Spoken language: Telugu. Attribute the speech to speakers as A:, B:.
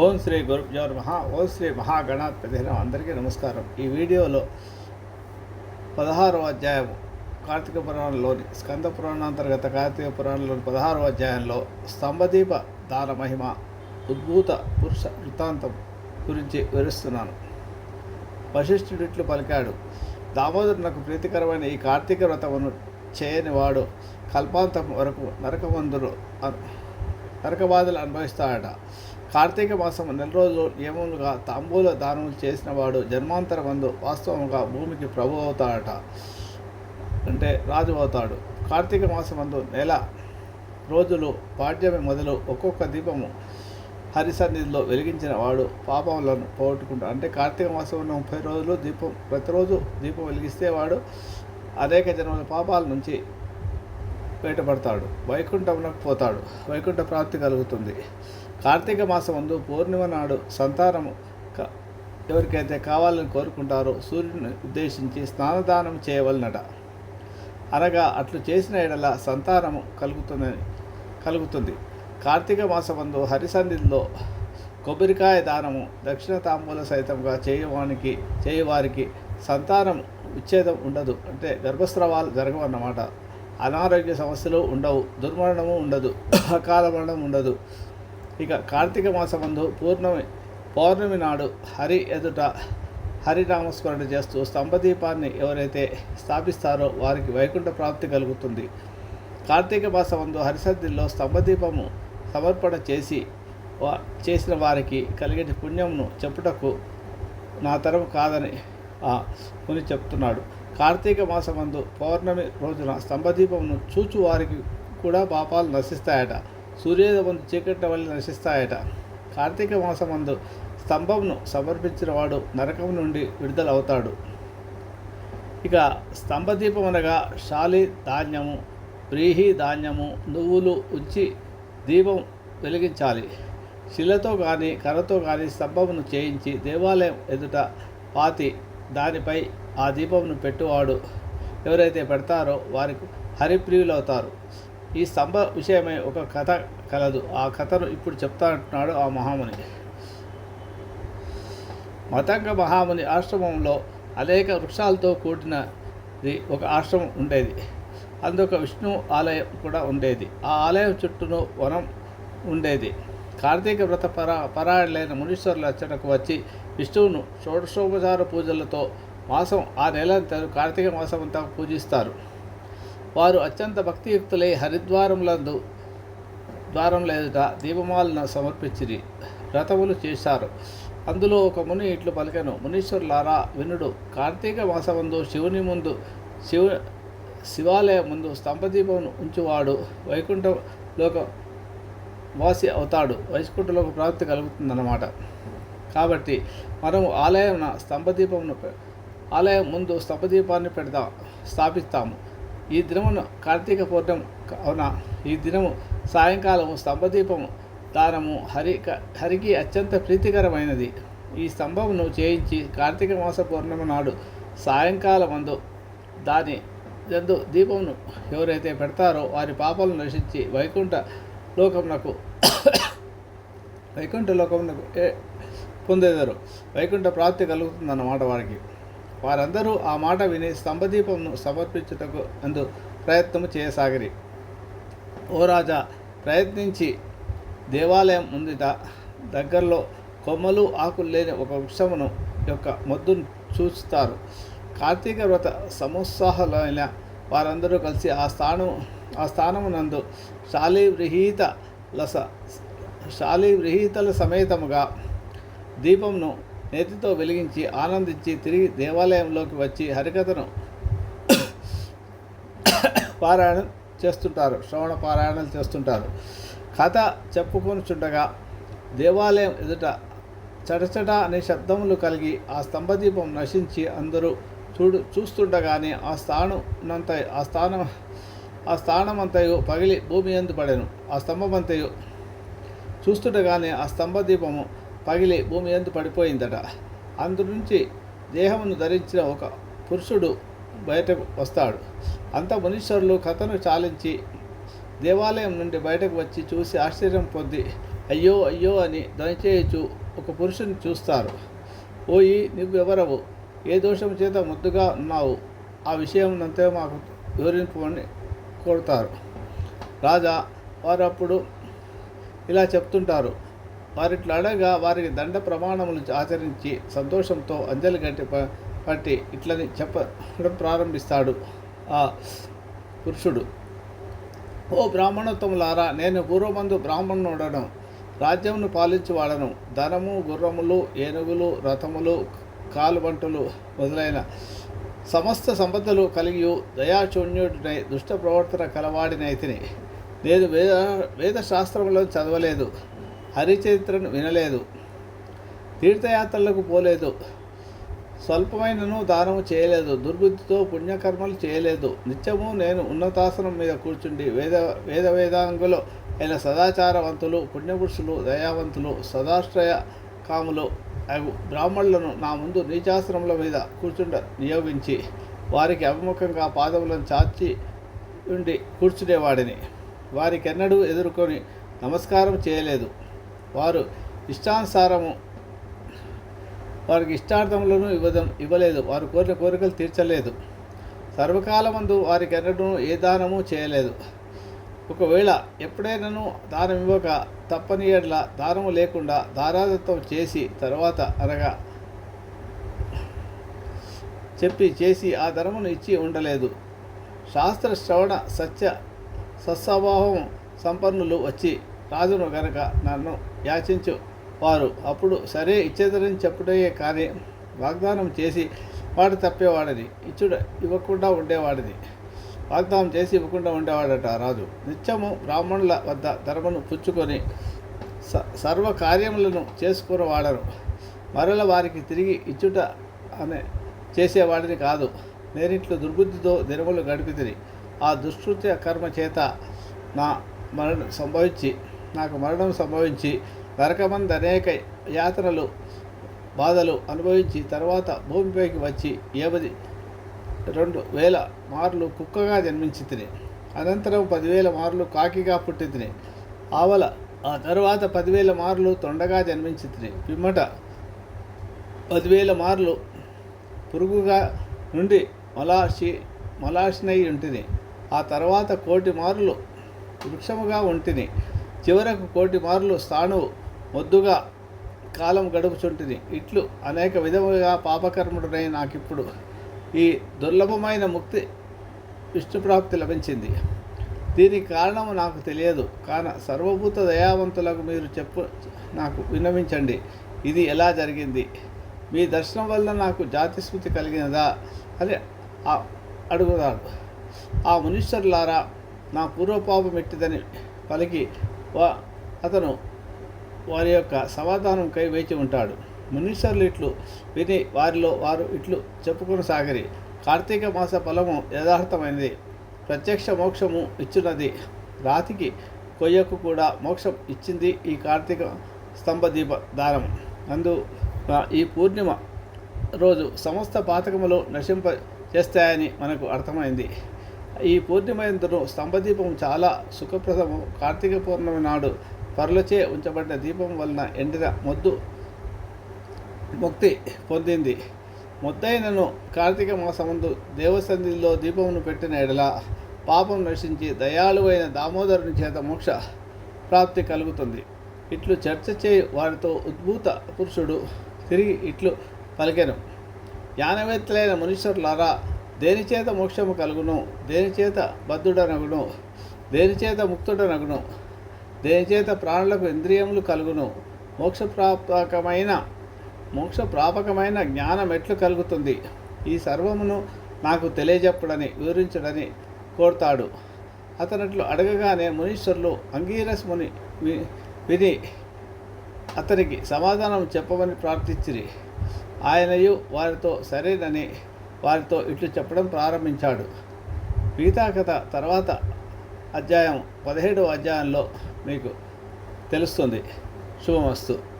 A: ఓం శ్రీ గురుజోర్ మహా ఓం శ్రీ మహాగణాధిపతి అందరికీ నమస్కారం. ఈ వీడియోలో పదహారవ అధ్యాయం కార్తీక పురాణంలోని స్కంద పురాణాంతర్గత కార్తీక పురాణంలోని పదహారవ అధ్యాయంలో స్తంభదీప దాన మహిమ ఉద్భూత పురుష వృత్తాంతం గురించి వివరిస్తున్నాను. వశిష్ఠుడిట్లు పలికాడు దామోదరునకు ప్రీతికరమైన ఈ కార్తీక వ్రతమును చేయని వాడు కల్పాంతం వరకు నరకమందులు నరకబాధలు అనుభవిస్తాడట. కార్తీక మాసం నెల రోజులు నియమములుగా తాంబూల దానములు చేసిన వాడు జన్మాంతరమందు వాస్తవముగా భూమికి ప్రభు అవుతాడట. అంటే రాజు అవుతాడు. కార్తీక మాసమందు నెల రోజులు పాడ్యమే మొదలు ఒక్కొక్క దీపము హరిసన్నిధిలో వెలిగించిన వాడు పాపములను పోగొట్టుకుంటాడు. అంటే కార్తీక మాసంలో ముప్పై రోజులు దీపం ప్రతిరోజు దీపం వెలిగిస్తే వాడు అనేక జన్మల పాపాల నుంచి బయటపడతాడు వైకుంఠంలోకి పోతాడు. వైకుంఠ ప్రాప్తి కలుగుతుంది. కార్తీక మాసం ముందు పూర్ణిమ నాడు సంతానము ఎవరికైతే కావాలని కోరుకుంటారో సూర్యుని ఉద్దేశించి స్నానదానం చేయవలనట. అనగా అట్లు చేసిన ఎడల సంతానము కలుగుతుందని కలుగుతుంది. కార్తీక మాసమందు హరిసన్నిధిలో కొబ్బరికాయ దానము దక్షిణ తాంబూల సైతంగా చేయవానికి చేయవారికి సంతానం విచ్ఛేదం ఉండదు. అంటే గర్భస్రావాలు జరగవన్నమాట. అనారోగ్య సమస్యలు ఉండవు. దుర్మరణము ఉండదు. అకాల మరణం ఉండదు. ఇక కార్తీక మాసమందు పూర్ణమి పౌర్ణమి నాడు హరి ఎదుట హరినామస్మరణ చేస్తూ స్తంభదీపాన్ని ఎవరైతే స్థాపిస్తారో వారికి వైకుంఠ ప్రాప్తి కలుగుతుంది. కార్తీక మాసమందు హరిసద్దిలో స్తంభదీపము సమర్పణ చేసి వా చేసిన వారికి కలిగే పుణ్యంను చెప్పుటకు నా తరం కాదని ఆ ముని చెప్తున్నాడు. కార్తీక మాసమందు పౌర్ణమి రోజున స్తంభదీపమును చూచు వారికి కూడా పాపాలు నశిస్తాయట. సూర్యోదయమందు చీకట్ల వల్ల నశిస్తాయట. కార్తీక మాసమందు స్తంభంను సమర్పించిన వాడు నరకం నుండి విడుదలవుతాడు. ఇక స్తంభదీపం అనగా శాలి ధాన్యము ప్రీహి ధాన్యము నువ్వులు ఉంచి దీపం వెలిగించాలి. శిలతో కానీ కర్రతో కానీ స్తంభమును చేయించి దేవాలయం ఎదుట పాతి దానిపై ఆ దీపమును పెట్టువాడు. ఎవరైతే పెడతారో వారికి హరిప్రియులు అవుతారు ఈ స్తంభ విషయమై ఒక కథ కలదు. ఆ కథను ఇప్పుడు చెప్తా అంటున్నాడు ఆ మహాముని. మతంగ మహాముని ఆశ్రమంలో అనేక వృక్షాలతో కూడినది ఒక ఆశ్రమం ఉండేది. అందుకు విష్ణు ఆలయం కూడా ఉండేది. ఆ ఆలయం చుట్టూను వనం ఉండేది. కార్తీక వ్రత పరా పరాయణులైన మునీశ్వరుల అచ్చటకు వచ్చి విష్ణువును షోడశోపచార పూజలతో మాసం ఆ నెల కార్తీక మాసం అంతా పూజిస్తారు. వారు అత్యంత భక్తియుక్తులై హరిద్వారములందు ద్వారం లేదుట దీపమాలను సమర్పించిరి వ్రతములు చేశారు. అందులో ఒక ముని ఇట్లు పలికను మునీశ్వరులారా వినుడు కార్తీక మాసమందు శివుని ముందు శివ శివాలయం ముందు స్తంభదీపమును ఉంచువాడు. వైకుంఠంలోక వాసి అవుతాడు. వైకుంఠలోక ప్రాప్తి కలుగుతుందన్నమాట. కాబట్టి మనము ఆలయం స్తంభదీపమును పె- ఆలయం ముందు స్తంభదీపాన్ని పెడతాం స్థాపిస్తాము. ఈ దినమును కార్తీక పూర్ణం కావున ఈ దినము సాయంకాలము స్తంభదీపము దానము హరి హరికి అత్యంత ప్రీతికరమైనది. ఈ స్తంభమును చేయించి కార్తీక మాస పూర్ణిమ నాడు సాయంకాలమందు దాని యందు దీపమును ఎవరైతే పెడతారో వారి పాపాలను నశించి వైకుంఠ లోకమునకు వైకుంఠ లోకమునకు ఏ- పొందేదారు వైకుంఠ ప్రాప్తి కలుగుతుందన్నమాట వారికి. వారందరూ ఆ మాట విని స్తంభదీపంను సమర్పించుటకు అందు ప్రయత్నము చేయసాగిరి. ఓ రాజా ప్రయత్నించి దేవాలయం ముందుట దగ్గరలో కొమ్మలు ఆకులు లేని ఒక వృక్షమును యొక్క మొద్దును చూస్తారు. కార్తీక వ్రత సమోత్సాహాలైన వారందరూ కలిసి ఆ స్థానం ఆ స్థానమునందు శాలీవ్రహీత లస శాలీవ్రహీతల సమేతముగా దీపంను నేతితో వెలిగించి ఆనందించి తిరిగి దేవాలయంలోకి వచ్చి హరికథను పారాయణం చేస్తుంటారు శ్రవణ పారాయణలు చేస్తుంటారు. కథ చెప్పుకొనుచుండగా దేవాలయం ఎదుట చటచట అనే శబ్దములు కలిగి ఆ స్తంభదీపం నశించి అందరూ చూడు చూస్తుండగానే ఆ స్థానమంత ఆ స్థానం ఆ స్థానమంతయు పగిలి భూమి ఎందు పడెను. ఆ స్తంభమంతయు చూస్తుండగానే ఆ స్తంభ దీపము పగిలి భూమి ఎందు పడిపోయిందట. అందు నుంచి దేహమును ధరించిన ఒక పురుషుడు బయటకు వస్తాడు. అంత మునీశ్వరులు కథను చాలించి దేవాలయం నుండి బయటకు వచ్చి చూసి ఆశ్చర్యం పొంది అయ్యో అయ్యో అని దయచేయచు ఒక పురుషుని చూస్తారు. ఓయి నువ్వెవరవు? ఏ దోషం చేత ముద్దుగా ఉన్నావు? ఆ విషయం అంతే మాకు వివరింపమని కొడతారు. రాజా వారు అప్పుడు ఇలా చెప్తుంటారు. వారిట్లా అడగా వారికి దండ ప్రమాణములు ఆచరించి సంతోషంతో అంజలి గట్టి ప- పట్టి ఇట్లని చెప్పడం ప్రారంభిస్తాడు ఆ పురుషుడు. ఓ బ్రాహ్మణోత్తములారా నేను పూర్వమందు బ్రాహ్మణుడను రాజ్యమును పాలించువాడను ధనము గుర్రములు ఏనుగులు రథములు కాలుబంటులు మొదలైన సమస్త సంపదలు కలిగి దయాచూన్యుడినై దుష్ట ప్రవర్తన కలవాడినైతిని నేను వేద వేదశాస్త్రంలో చదవలేదు హరిచరిత్రను వినలేదు తీర్థయాత్రలకు పోలేదు స్వల్పమైనను దానము చేయలేదు దుర్బుద్ధితో పుణ్యకర్మలు చేయలేదు. నిత్యము నేను ఉన్నతాసనం మీద కూర్చుండి వేద వేద వేదాంగులు అయిన సదాచారవంతులు పుణ్యపురుషులు దయావంతులు సదాశ్రయ కాములు బ్రాహ్మణులను నా ముందు నీచాశ్రముల మీద కూర్చుండ నియోగించి వారికి అభిముఖంగా పాదములను చాచి ఉండి కూర్చునేవాడిని. వారికెన్నడూ ఎదుర్కొని నమస్కారం చేయలేదు. వారు ఇష్టానుసారము వారికి ఇష్టార్థములను ఇవ్వడం ఇవ్వలేదు. వారు కోరిన కోరికలు తీర్చలేదు. సర్వకాలమందు వారికి ఎన్నడూ ఏ దానము చేయలేదు. ఒకవేళ ఎప్పుడైనాను దానం ఇవ్వక తప్పని ఎడ్ల దానము లేకుండా దారాదత్తం చేసి తర్వాత అనగా చెప్పి చేసి ఆ ధనమును ఇచ్చి ఉండలేదు. శాస్త్ర శ్రవణ సత్య సత్స్వభావం సంపన్నులు వచ్చి రాజును గనక నన్ను యాచించు వారు అప్పుడు సరే ఇచ్చేదరని చెప్పుటయే కానీ వాగ్దానం చేసి వాడు తప్పేవాడని ఇచ్చుడు ఇవ్వకుండా ఉండేవాడిని. వాగ్దానం చేసి ఇవ్వకుండా ఉండేవాడట రాజు. నిత్యము బ్రాహ్మణుల వద్ద ధర్మను పుచ్చుకొని స సర్వ కార్యములను చేసుకునేవాడను. మరల వారికి తిరిగి ఇచ్చుట అనే చేసేవాడిని కాదు. నేనిట్లు దుర్బుద్ధితో దినములు గడిపితిని ఆ దుష్కృత్య కర్మ చేత నా మరణం సంభవించి నాకు మరణం సంభవించి నరకమంది అనేక యాతనలు బాధలు అనుభవించి తర్వాత భూమిపైకి వచ్చి ఏవది రెండు వేల మార్లు కుక్కగా జన్మించి తిని అనంతరం పదివేల మార్లు కాకిగా పుట్టి తిని ఆవల ఆ తరువాత పదివేల మార్లు తొండగా జన్మించి తిని పిమ్మట పదివేల మార్లు పురుగుగా నుండి మలాషి మలాషినై ఉంటిని. ఆ తర్వాత కోటి మార్లు వృక్షముగా ఉంటిని. చివరకు కోటి మార్లు స్థాణువు మొద్దుగా కాలం గడుపుచుంటిని. ఇట్లు అనేక విధముగా పాపకర్ముడునై నాకిప్పుడు ఈ దుర్లభమైన ముక్తి విష్ణుప్రాప్తి లభించింది. దీనికి కారణం నాకు తెలియదు. కాన సర్వభూత దయావంతులకు మీరు చెప్పు నాకు విన్నవించండి. ఇది ఎలా జరిగింది? మీ దర్శనం వల్ల నాకు జాతిస్మృతి కలిగినదా? అని ఆ- అడుగుతాడు. ఆ మునీశ్వరులారా నా పూర్వపాపం ఎట్టిదని పలికి వా అతను వారి యొక్క సమాధానం కై వేచి ఉంటాడు. మునీశ్వరులు ఇట్లు విని వారిలో వారు ఇట్లు చెప్పుకొని సాగరి. కార్తీక మాస ఫలము యథార్థమైనది. ప్రత్యక్ష మోక్షము ఇచ్చినది. రాతికి కొయ్యకు కూడా మోక్షం ఇచ్చింది ఈ కార్తీక స్తంభ దీప దానం అందు ఈ పూర్ణిమ రోజు సమస్త పాతకములు నశింప చేస్తాయని మనకు అర్థమైంది. ఈ పూర్ణిమయందును స్తంభదీపం చాలా సుఖప్రదము. కార్తీక పౌర్ణమి నాడు పరులచే ఉంచబడిన దీపం వలన ఎండిన మొద్దు ముక్తి పొందింది. మొద్దైనను కార్తీక మాసమందు దేవసన్నిధిలో దీపమును పెట్టిన ఎడల పాపం నశించి దయాళువైన దామోదరుని చేత మోక్ష ప్రాప్తి కలుగుతుంది. ఇట్లు చర్చ చేయి వారితో ఉద్భూత పురుషుడు తిరిగి ఇట్లు పలికెను. జ్ఞానవేత్తలైన మునీశ్వరులారా దేనిచేత మోక్షము కలుగును? దేనిచేత బద్ధుడనగును? దేనిచేత ముక్తుడనగును? దేనిచేత ప్రాణులకు ఇంద్రియములు కలుగును? మోక్ష ప్రాపకమైన జ్ఞానం ఎట్లు కలుగుతుంది? ఈ సర్వమును నాకు తెలియజెప్పడని వివరించడని కోరుతాడు. అతనట్లు అడగగానే మునీశ్వరులు అంగీరస్ ముని వి- విని అతనికి సమాధానం చెప్పమని ప్రార్థించిరి. ఆయనయు వారితో సరేనని వారితో ఇట్లు చెప్పడం ప్రారంభించాడు. మిగతా కథ తర్వాత అధ్యాయం పదిహేడవ అధ్యాయంలో మీకు తెలుస్తుంది. శుభమస్తు.